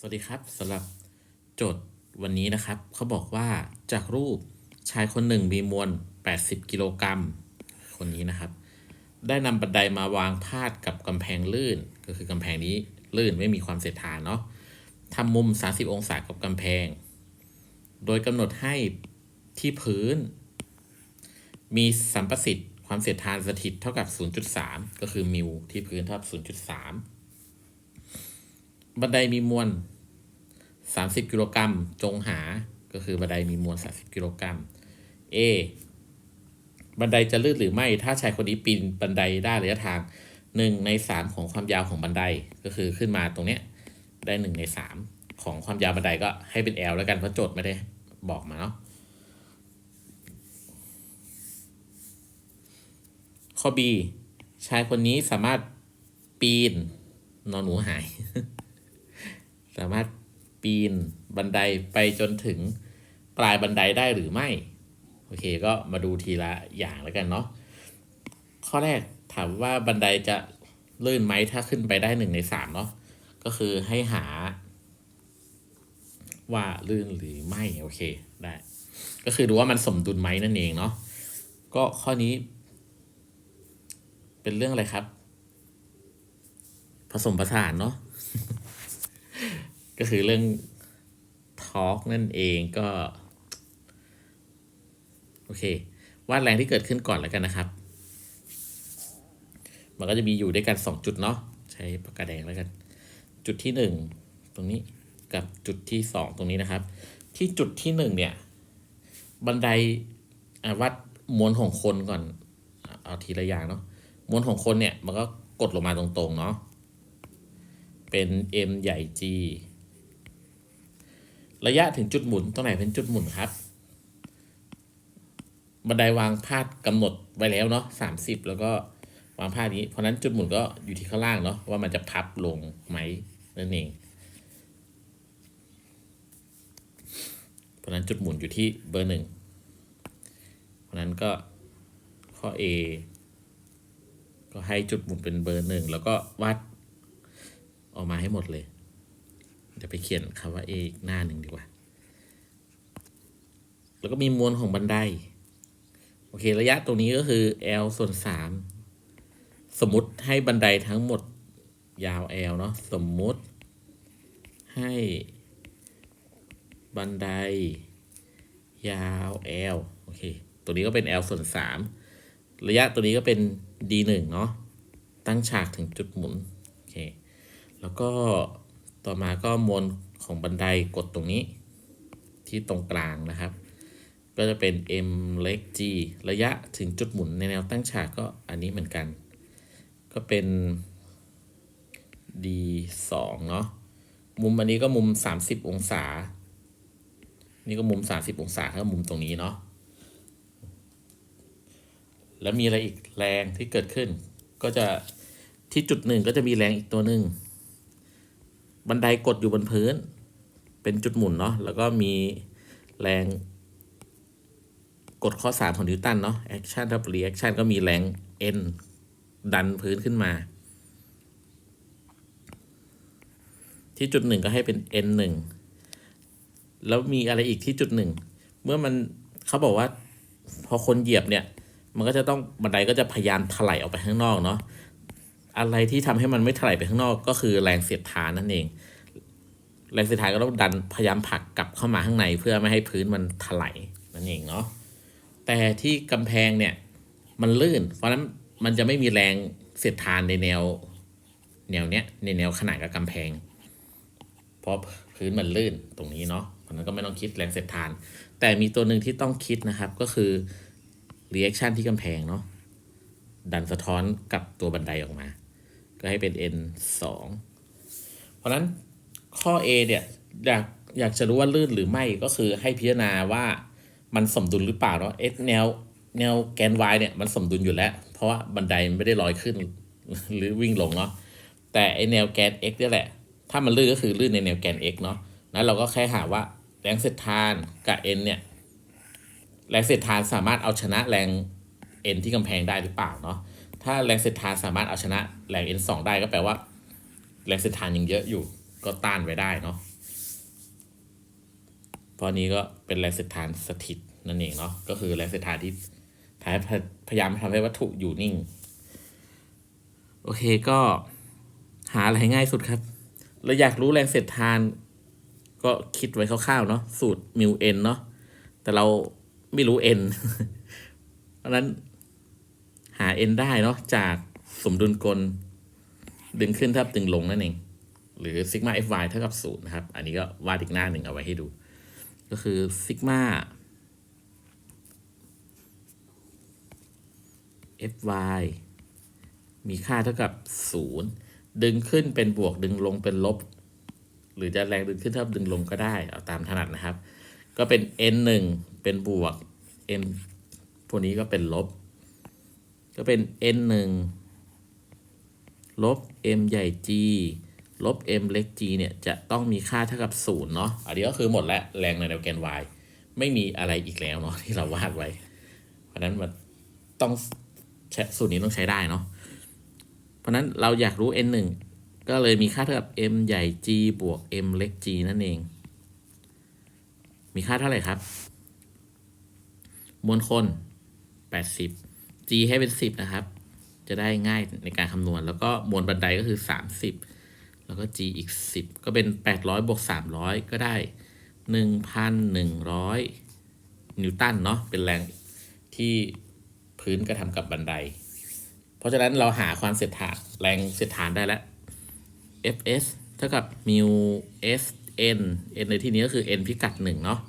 สวัสดีครับสำหรับโจทย์วันนี้นะครับเขาบอกว่าจากรูปชายคนหนึ่งมีมวล 80 กิโลกรัมคนนี้นะครับ ได้นำบันไดมาวางพาดกับกำแพงลื่น ก็คือกำแพงนี้ลื่นไม่มีความเสียดทานเนาะทำมุม 30 องศากับกำแพง โดยกำหนดให้ที่พื้น มีสัมประสิทธิ์ความเสียดทานสถิตเท่ากับ 0.3 ก็คือมิวที่พื้นเท่ากับ0.3 บันไดมีมวล 30 กิโลกรัม จงหา ก็คือบันไดมีมวล 30 กิโลกรัม A บันไดจะลื่นหรือไม่ ถ้าชายคนนี้ปีนบันไดได้ระยะทาง 1 ใน 3 ของความยาวของบันได ก็คือขึ้นมาตรงเนี้ยได้ 1 ใน 3 ของความยาวบันไดก็ให้เป็น L แล้วกัน เพราะโจทย์ไม่ได้บอกมาเนาะ ข้อ B ชายคนนี้สามารถปีนนอนหนูหาย สามารถปีนบันไดไปจนถึงปลายบันไดได้หรือไม่ โอเคก็มาดูทีละอย่างแล้วกันเนาะข้อแรกถามว่าบันไดจะลื่นไหมถ้าขึ้นไปได้หนึ่งในสามเนาะก็คือให้หา ว่าลื่นหรือไม่โอเคได้ ก็คือดูว่ามันสมดุลไหมนั่นเองเนาะก็ข้อนี้ เป็นเรื่องอะไรครับ ผสมผสานเนาะ ก็คือเรื่องทอล์กนั่นเองก็ โอเควาดแรงที่เกิดขึ้นก่อนแล้วกันนะครับ มันก็จะมีอยู่ด้วยกันสองจุดเนาะใช้ปากกาแดงแล้วกัน จุดที่หนึ่งตรงนี้กับจุดที่สองตรงนี้นะครับ ที่จุดที่หนึ่งเนี่ย บันไดวัดมวลของคนก่อน เอาทีละอย่างเนาะมวลของคนเนี่ย มันก็กดลงมาตรงๆเนาะเป็น m ใหญ่ g ระยะถึงจุดหมุนตรงไหนเป็นจุดหมุนครับ บันไดวางพาดกำหนดไว้แล้วเนาะสามสิบแล้วก็วางพาดนี้ เพราะนั้นจุดหมุนก็อยู่ที่ข้างล่างเนาะว่ามันจะพับลงไหมนั่นเอง เพราะนั้นจุดหมุนอยู่ที่เบอร์หนึ่ง เพราะฉะนั้นก็ข้อ A ก็ให้จุดหมุนเป็นเบอร์หนึ่งแล้วก็วาดออกมาให้หมดเลย เดี๋ยวไปเขียนคำว่า A อีกหน้าหนึ่งดีกว่า แล้วก็มีมวลของบันได โอเค ระยะตรงนี้ก็คือ L ส่วน 3 สมมติให้บันไดทั้งหมดยาว L เนาะ สมมุติให้บันไดยาว L โอเค ตัวนี้ก็เป็น L ส่วน 3 ระยะตัวนี้ก็เป็น D 1 เนาะ ตั้งฉากถึงจุดหมุน โอเค แล้วก็ ต่อมาก็มวลของบันไดกดตรงนี้ที่ตรงกลางนะครับ ก็จะเป็น m เล็ก g ระยะถึงจุดหมุนในแนวตั้งฉากก็อันนี้เหมือนกัน ก็เป็น d 2เนาะมุมอันนี้ก็มุม 30 องศา นี่ก็มุม 30 องศาก็มุมตรงนี้เนาะแล้วมีอะไรอีกแรงที่เกิดขึ้น ก็จะที่จุดหนึ่งก็จะมีแรงอีกตัวหนึ่ง บันไดกดอยู่บนพื้น เป็นจุดหมุนเนาะแล้วก็มีแรงกดข้อ 3 ของนิวตันเนาะ action ทับ reaction ก็มีแรง n ดันพื้นขึ้นมา ที่จุดหนึ่งก็ให้เป็น n หนึ่งแล้วมีอะไรอีกที่จุดหนึ่งเมื่อมันเขาบอกว่า พอคนเหยียบเนี่ย มันก็จะต้องบันไดก็จะพยายามถลายออกไปข้างนอกเนาะ อะไรที่ทำให้มันไม่ถลายไปข้างนอกก็คือแรงเสียดทานนั่นเอง แรงเสียดทานก็ต้องดันพยายามผลักกลับเข้ามาข้างในเพื่อไม่ให้พื้นมันถลายนั่นเองเนาะแต่ที่กำแพงเนี่ยมันลื่น เพราะฉะนั้นมันจะไม่มีแรงเสียดทานในแนว แนวเนี้ยในแนวขนาดกับกำแพง เพราะพื้นมันลื่นตรงนี้เนาะเพราะฉะนั้นก็ไม่ต้องคิดแรงเสียดทาน แต่มีตัวหนึ่งที่ต้องคิดนะครับก็คือ reaction ที่กำแพงเนาะดันสะท้อนกับตัวบันไดออกมา ก็ให้เป็น n 2 เพราะนั้นข้อ A เนี่ยอยากอยากจะรู้ว่าลื่นหรือไม่ก็คือให้พิจารณาว่ามันสมดุลหรือเปล่าเนาะ x แนวแนวแกน y เนี่ยมันสมดุลอยู่แล้ว เพราะว่าบันไดไม่ได้ลอยขึ้นหรือวิ่งลงเนาะแต่ไอแนวแกน x นี่แหละ ถ้ามันลื่นก็คือลื่นในแนวแกน x เนาะนั้นเราก็แค่หาว่าแรงเสียดทานกับ n เนี่ยแรงเสียดทานสามารถเอาชนะแรง n ที่กำแพงได้หรือเปล่าเนาะ ถ้าแรงเสียดทานสามารถเอาชนะแรง n 2 ได้ก็แปลว่า แรงเสียดทานยังเยอะอยู่ ก็ต้านไว้ได้เนาะเพราะนี้ก็เป็นแรงเสียดทานสถิตนั่นเองเนาะก็คือแรงเสียดทานที่ทำให้พยายามทำให้วัตถุอยู่นิ่ง โอเคก็หาอะไรง่ายสุดครับ เราอยากรู้แรงเสียดทาน ก็คิดไว้คร่าวๆเนาะสูตรมิวเอ็นเนาะแต่เราไม่รู้ n เพราะนั้น หา n ได้เนาะจากสมดุลกล ดึงขึ้นเท่ากับดึงลงนั่นเอง หรือซิกมา fy เท่ากับศูนย์นะครับ อันนี้ก็วาดอีกหน้าหนึ่งเอาไว้ให้ดู ก็คือซิกมา fy มีค่าเท่ากับศูนย์ดึงขึ้นเป็นบวกดึงลงเป็นลบ หรือจะแรงดึงขึ้นเท่ากับดึงลงก็ได้ เอาตามถนัดนะครับ ก็เป็น n 1เป็นบวก n พวกนี้ก็เป็นลบ ก็เป็น n 1ลบ m ใหญ่ g ลบ m เล็ก g เนี่ย จะต้องมีค่าเท่ากับศูนย์เนาะอันนี้ก็คือหมดแล้วแรงในแนวแกน y ไม่มีอะไรอีกแล้วเนาะที่เราวาดไว้ เพราะนั้นมันต้องสูตรนี้ต้องใช้ได้เนาะเพราะฉะนั้นเราอยากรู้ n 1ก็เลยมีค่าเท่ากับ m ใหญ่ g บวก m เล็ก g นั่นเอง มีค่าเท่าไหร่ครับ มวลคน 80 g ให้เป็น 10 นะครับ จะได้ง่ายในการคำนวณ แล้วก็มวลบันไดก็คือ 30 แล้วก็ g อีก 10 ก็เป็น 800บวก300 ก็ได้ 1,100 นิวตันเนาะเป็นแรงที่พื้นกระทำกับบันได เพราะฉะนั้นเราหาความเสียดทานแรงเสียดทานได้แล้ว fs เท่ากับ mu s n n ในที่นี้ก็คือ n พิกัด1เนาะ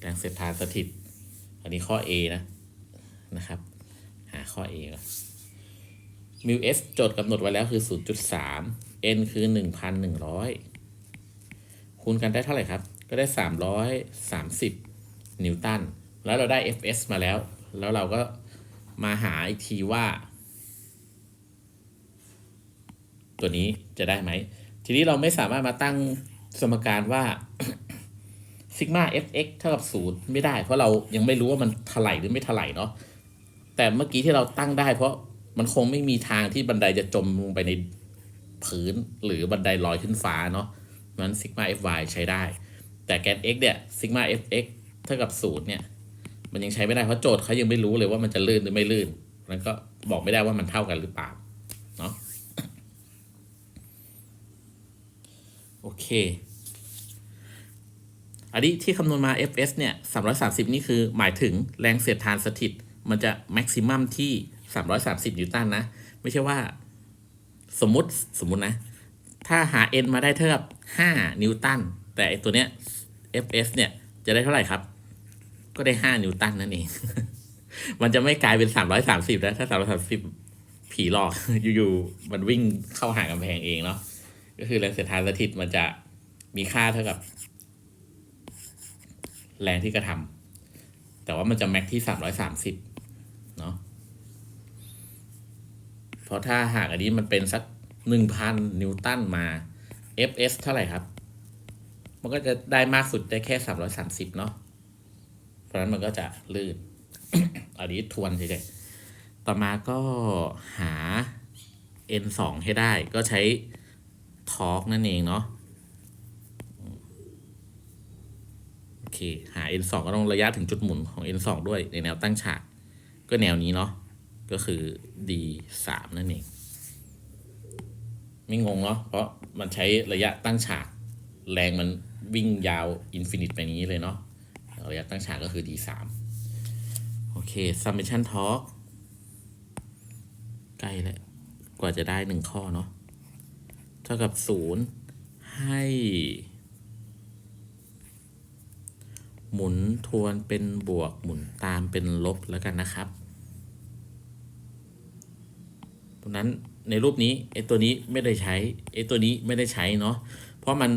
แรงเสียดทานสถิต อันนี้ข้อ A นะ นะครับ หาข้อ A ก่อน mu s โจทย์กำหนดไว้แล้วคือ 0.3 n คือ 1,100 คูณกันได้เท่าไหร่ครับ ก็ได้ 330 นิวตัน แล้วเราได้ fs มาแล้ว แล้วเราก็มาหาอีกทีว่า ตัวนี้จะได้ไหม ทีนี้เราไม่สามารถมาตั้งสมการว่าซิกมา fx เท่ากับศูนย์ไม่ได้ เพราะเรายังไม่รู้ว่ามันถลายหรือไม่ถลายเนาะ แต่เมื่อกี้ที่เราตั้งได้ เพราะมันคงไม่มีทางที่บันไดจะจมลงไปในพื้นหรือบันไดลอยขึ้นฟ้าเนาะนั้นซิกมา fy ใช้ได้ แต่แกน x เนี่ยซิกมา fx เท่ากับศูนย์เนี่ยมันยังใช้ไม่ได้เพราะโจทย์เขายังไม่รู้เลยว่ามันจะลื่นหรือไม่ลื่นมันก็บอกไม่ได้ว่ามันเท่ากันหรือเปล่าเนาะโอเค อันนี้ที่คำนวณมา fs เนี่ย330 นี่คือหมายถึงแรงเสียดทานสถิต มันจะแม็กซิมัมที่ 330 นิวตันนะ ไม่ใช่ว่าสมมติสมมุตินะ ถ้าหา n มาได้เท่ากับ5นิวตัน แต่ไอตัวเนี้ย fs เนี่ยจะได้เท่าไหร่ครับ ก็ได้ 5 นิวตันนั่นเอง มันจะไม่กลายเป็น 330 แล้วถ้า 330 ผีหลอก อยู่ๆ มันวิ่งเข้าหากำแพงเองเนาะ ก็คือแรงเสียดทานสถิตมันจะมีค่าเท่ากับ แรงที่กระทำแต่ว่ามันจะแม็กที่ 330 เนาะ เพ ราะถ้าหากอันนี้มันเป็นสัก 1,000 นิวตันมา fs เท่าไหร่ครับ มันก็จะได้มากสุดได้แค่ 330 เนาะ เพราะฉะนั้นมันก็จะลื่น อันนี้ทวนเฉยๆ ต่อมาก็หา n 2 ให้ได้ ก็ใช้ทอร์กนั่นเองเนาะ โอเค หา n 2 ก็ต้องระยะถึงจุดหมุนของ n 2 ด้วยในแนวตั้งฉาก ก็แนวนี้เนาะ ก็คือ d 3นั่นเอง ไม่งงเนาะเพราะมันใช้ระยะตั้งฉากแรงมันวิ่งยาวอินฟินิตไปนี้เลยเนาะระยะตั้งฉากก็คือ d 3โอเค summation torque ใกล้แล้วกว่าจะได้หนึ่งข้อเนาะเท่ากับศูนย์ให้ หมุนทวนเป็นบวกหมุนตามเป็นลบแล้วกันนะครับ เพราะนั้นในรูปนี้ไอ้ตัวนี้ไม่ได้ใช้ไอ้ตัวนี้ไม่ได้ใช้เนาะเพราะมัน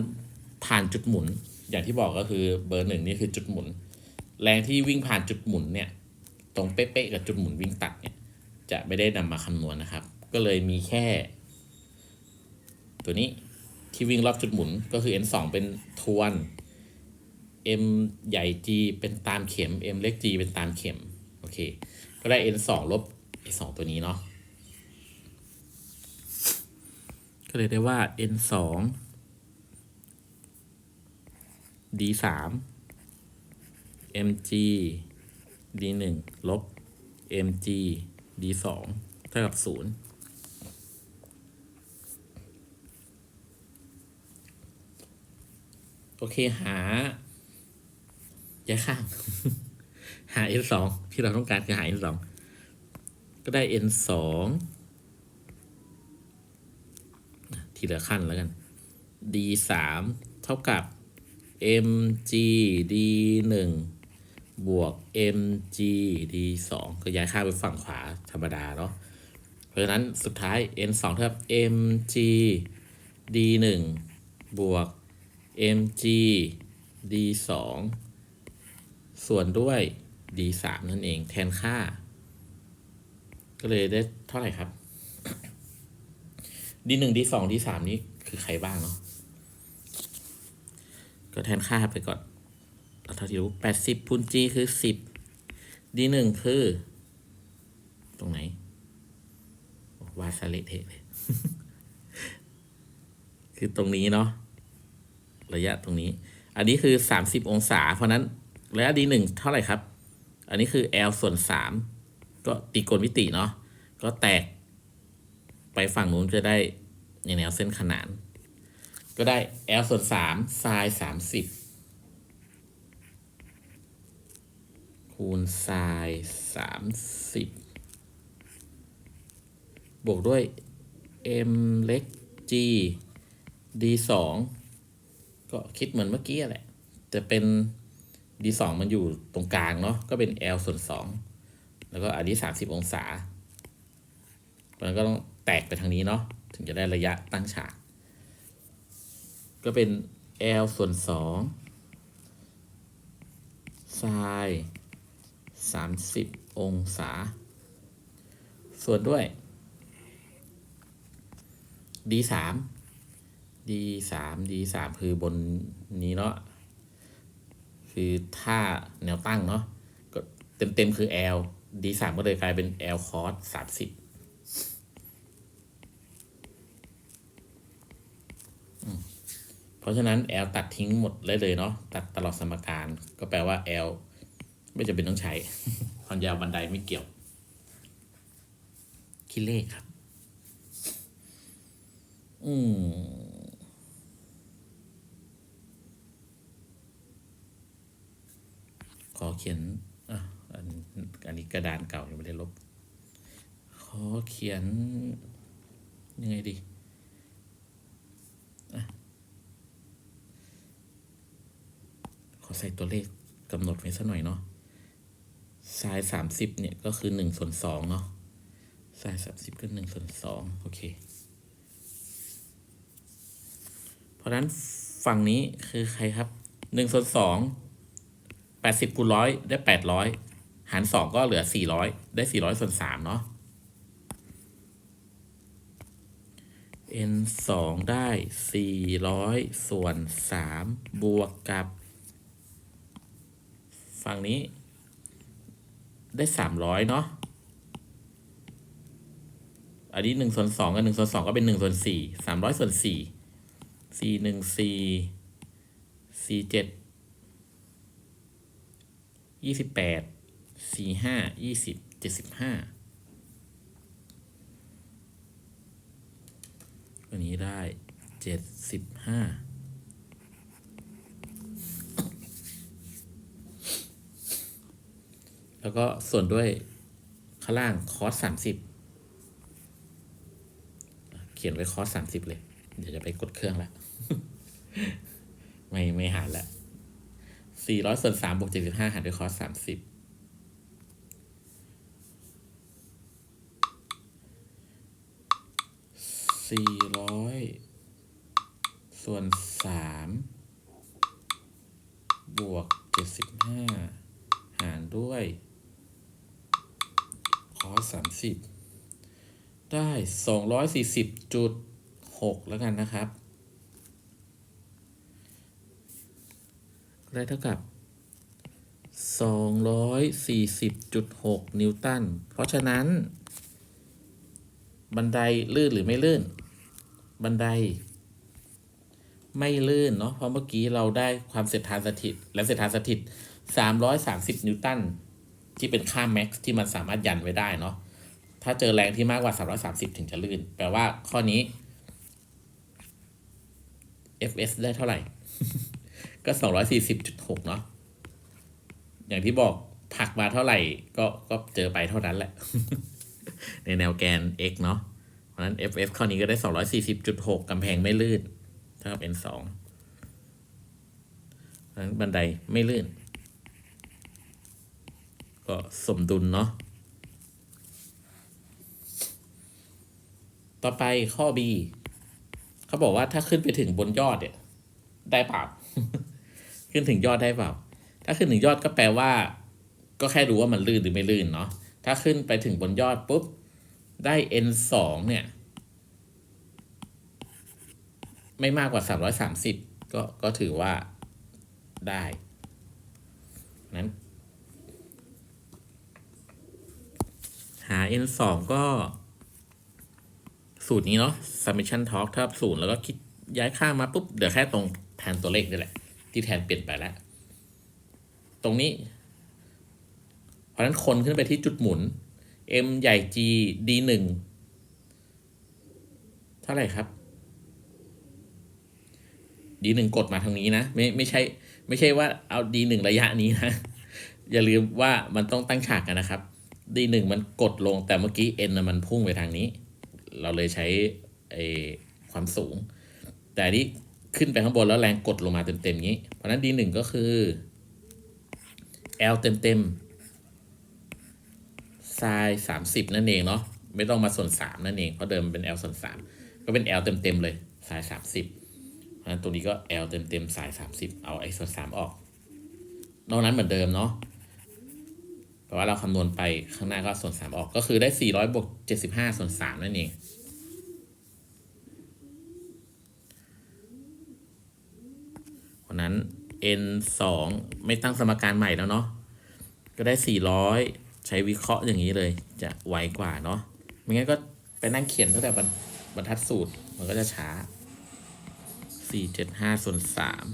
ผ่านจุดหมุน อย่างที่บอกก็คือเบอร์หนึ่งนี่คือจุดหมุน แรงที่วิ่งผ่านจุดหมุนเนี่ยตรงเป๊ะๆกับจุดหมุนวิ่งตัดเนี่ยจะไม่ได้นำมาคำนวณนะครับ ก็เลยมีแค่ ตัวนี้ที่วิ่งรอบจุดหมุนก็คือ n 2เป็นทวน m ใหญ่ g เป็นตามเข็ม m เล็ก g เป็นตามเข็ม โอเค ก็ได้ n 2ลบ i 2ตัวนี้เนาะ ก็เลยได้ว่า n 2 d สาม mg d หนึ่งลบ mg d สองเท่ากับศูนย์โอเคหาย้ายข้าง หา n สองที่เราต้องการคือหา n สองก็ได้ n สอง ทีละขั้นแล้วกัน d สามเท่ากับ mg d หนึ่งบวก mg d สองก็ย้ายค่าไปฝั่งขวาธรรมดาเนาะ เพราะฉะนั้นสุดท้าย n สองเท่ากับ mg d หนึ่งบวก mg d สองส่วนด้วย d สามนั่นเองแทนค่า ก็เลยได้เท่าไหร่ครับ d หนึ่ง d สอง d สามนี้คือใครบ้างเนาะก็แทนค่าไปก่อนเอาเท่าที่รู้แปดสิบคูณ g คือสิบ d หนึ่งคือ ตรงไหน วาสเลเทเลยคือตรงนี้เนาะระยะตรงนี้ อันนี้คือสามสิบองศา เพราะนั้นระยะ d หนึ่งเท่าไหร่ครับ อันนี้คือ l ส่วนสามก็ตีกลมิติเนาะก็แตก ไปฝั่งนู้นจะได้ในแนวเส้นขนาน ก็ได้ l ส่วนสามไซน์สามสิบคูณไซน์สามสิบบวกด้วย m เล็ก g d สองก็คิดเหมือนเมื่อกี้แหละจะเป็น d สองมันอยู่ตรงกลางเนาะ ก็เป็น l ส่วนสองแล้วก็อันนี้สามสิบองศามันก็ต้อง แตกไปทางนี้เนาะถึงจะได้ระยะตั้งฉาก ก็เป็น L ส่วน2ไซน์30 องศา ส่วนด้วย d 3 d 3 d 3คือบนนี้เนาะคือถ้าแนวตั้งเนาะก็เต็ม ๆ คือ L d 3ก็เลยกลายเป็น L cos 30 เพราะฉะนั้น L ตัดทิ้งหมดเลยเลยเนาะตัดตลอดสมการ ก็แปลว่า L ไม่จำเป็นต้องใช้ ความยาวบันไดไม่เกี่ยว คิดเลขครับ อืมขอเขียนอะอันอันนี้กระดานเก่ายังไม่ได้ลบ ขอเขียน ยังไงดี ขอ ใส่ตัวเลขกำหนดไว้สักหน่อยเนาะไซน์สามสิบเนี่ยก็คือหนึ่งส่วนสองเนาะไซน์สามสิบก็หนึ่งส่วนสองโอเค เพราะนั้นฝั่งนี้คือใครครับหนึ่งส่วนสองแปดสิบคูณร้อยได้แปดร้อยหารสองก็เหลือสี่ร้อยได้สี่ร้อยส่วนสามเนาะ n สองได้สี่ร้อยส่วนสามบวกกับ ฝั่งนี้ ได้สามร้อยเนาะอันนี้หนึ่งส่วนสองกับหนึ่งส่วนสองก็เป็นหนึ่งส่วนสี่สามร้อยส่วนสี่สี่หนึ่งสี่สี่เจ็ดยี่สิบแปดสี่ห้ายี่สิบเจ็ดสิบห้าวันนี้ได้เจ็ดสิบห้า แล้วก็ส่วนด้วยข้างล่างคอสสามสิบเขียนไว้คอสสามสิบเลย เดี๋ยวจะไปกดเครื่องแล้ว ไม่ไม่หารล้วสี่ร้อยส่วนสามบวกเจ็ดสิบห้าหารด้วยคอสสามสิบสี่ร้อยส่วนสามบวกเจ็ดสิบห้าหารด้วย คอสามสิบได้สองร้อยสี่สิบจุดหกแล้วกันนะครับ ได้เท่ากับสองร้อยสี่สิบจุดหกนิวตัน เพราะฉะนั้น บันไดลื่นหรือไม่ลื่น บันได ไม่ลื่นเนาะ เพราะเมื่อกี้เราได้ความเสถียรสถิต และเสถียรสถิต 330 นิวตัน ที่เป็นค่าแม็กซ์ที่มันสามารถยันไว้ได้เนาะถ้าเจอแรงที่มากกว่า 330 ถึงจะลื่น แปลว่าข้อนี้ fs ได้เท่าไหร่ ก็ 240.6 เนาะอย่างที่บอกผลักมาเท่าไหร่ ก็ก็เจอไปเท่านั้นแหละ ในแนวแกน x เนาะเพราะนั้น fs ข้อนี้ก็ได้ 240.6กำแพงไม่ลื่นเท่ากับ n 2เพราะนั้นบันไดไม่ลื่น ก็สมดุลเนาะ ต่อไปข้อ B เขาบอกว่าถ้าขึ้นไปถึงบนยอดเนี่ย ได้เปล่า ขึ้นถึงยอดได้เปล่า ถ้าขึ้นถึงยอดก็แปลว่า ก็แค่ดูว่ามันลื่นหรือไม่ลื่นเนาะ ถ้าขึ้นไปถึงบนยอดปุ๊บ ได้ n สองเนี่ย ไม่มากกว่าสามร้อยสามสิบก็ก็ถือว่าได้นั้น หา n สองก็ สูตรนี้เนาะ summation torque ถ้าศูนย์แล้วก็คิดย้ายค่ามาปุ๊บ เดี๋ยวแค่ตรงแทนตัวเลขนี่แหละ ที่แทนเปลี่ยนไปแล้ว ตรงนี้ เพราะฉะนั้นคนขึ้นไปที่จุดหมุน m ใหญ่ g d หนึ่งเท่าไหร่ครับ d หนึ่งกดมาทางนี้นะ ไม่ไม่ใช่ ไม่ใช่ว่าเอา d หนึ่งระยะนี้นะ อย่าลืมว่ามันต้องตั้งฉากกันนะครับ d หนึ่งมันกดลงแต่เมื่อกี้ n น่ะมันพุ่งไปทางนี้ เราเลยใช้ไอความสูง แต่นี้ขึ้นไปข้างบนแล้วแรงกดลงมาเต็มๆอย่างนี้ เพราะนั้น d หนึ่งก็คือ L เต็มๆ sin สามสิบนั่นเองเนาะไม่ต้องมาส่วนสามนั่นเอง เพราะเดิมเป็น L ส่วนสามก็เป็น L เต็มๆเลย sin สามสิบเพราะนั้นตรงนี้ก็ L เต็มๆ sin สามสิบเอาไอ้ส่วนสามออก นอกนั้นเหมือนเดิมเนาะ ว่าเราคำนวณไปข้างหน้าก็ส่วนสามออกก็คือได้สี่ร้อยบวกเจ็ดสิบห้าส่วนสามนั่นเองเพราะนั้น n สองไม่ตั้งสมการใหม่แล้วเนาะก็ได้สี่ร้อยใช้วิเคราะห์อย่างนี้เลยจะไวกว่าเนาะไม่งั้นก็ไปนั่งเขียนตั้งแต่บรรบรรทัดสูตรมันก็จะช้าสี่เจ็ดห้าส่วนสาม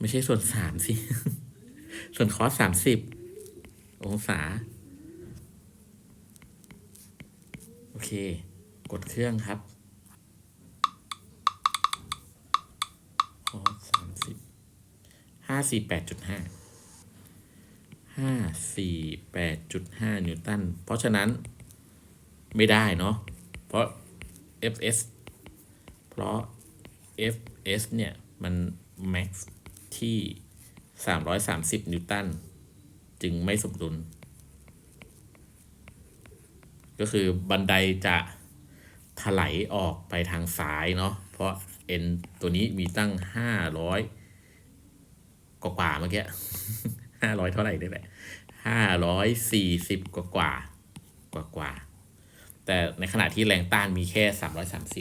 ไม่ใช่ส่วนสามสิ ส่วนคอสสามสิบองศา โอเค กดเครื่องครับคอสสามสิบห้าสี่แปดจุดห้าห้าสี่แปดจุดห้านิวตัน เพราะฉะนั้นไม่ได้เนาะ เพราะ fs เพราะ fs เนี่ย มัน max ที่ 330 นิวตัน จึงไม่สมดุล ก็คือบันไดจะถลายออกไปทางซ้ายเนาะ เพราะ n ตัวนี้มีตั้ง 500 กว่ากว่าเมื่อกี้ 500 เท่าไหร่ได้แหละ540 กว่ากว่ากว่ากว่า แต่ในขณะที่แรงต้านมีแค่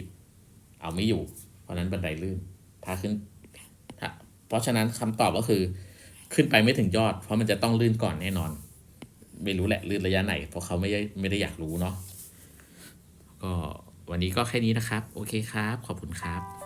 330 เอาไม่อยู่ เพราะนั้นบันไดลื่น ถ้าขึ้น เพราะฉะนั้นคำตอบก็คือ ขึ้นไปไม่ถึงยอด เพราะมันจะต้องลื่นก่อนแน่นอน ไม่รู้แหละลื่นระยะไหน เพราะเขาไม่ได้ไม่ได้อยากรู้เนาะก็วันนี้ก็แค่นี้นะครับ โอเคครับ ขอบคุณครับ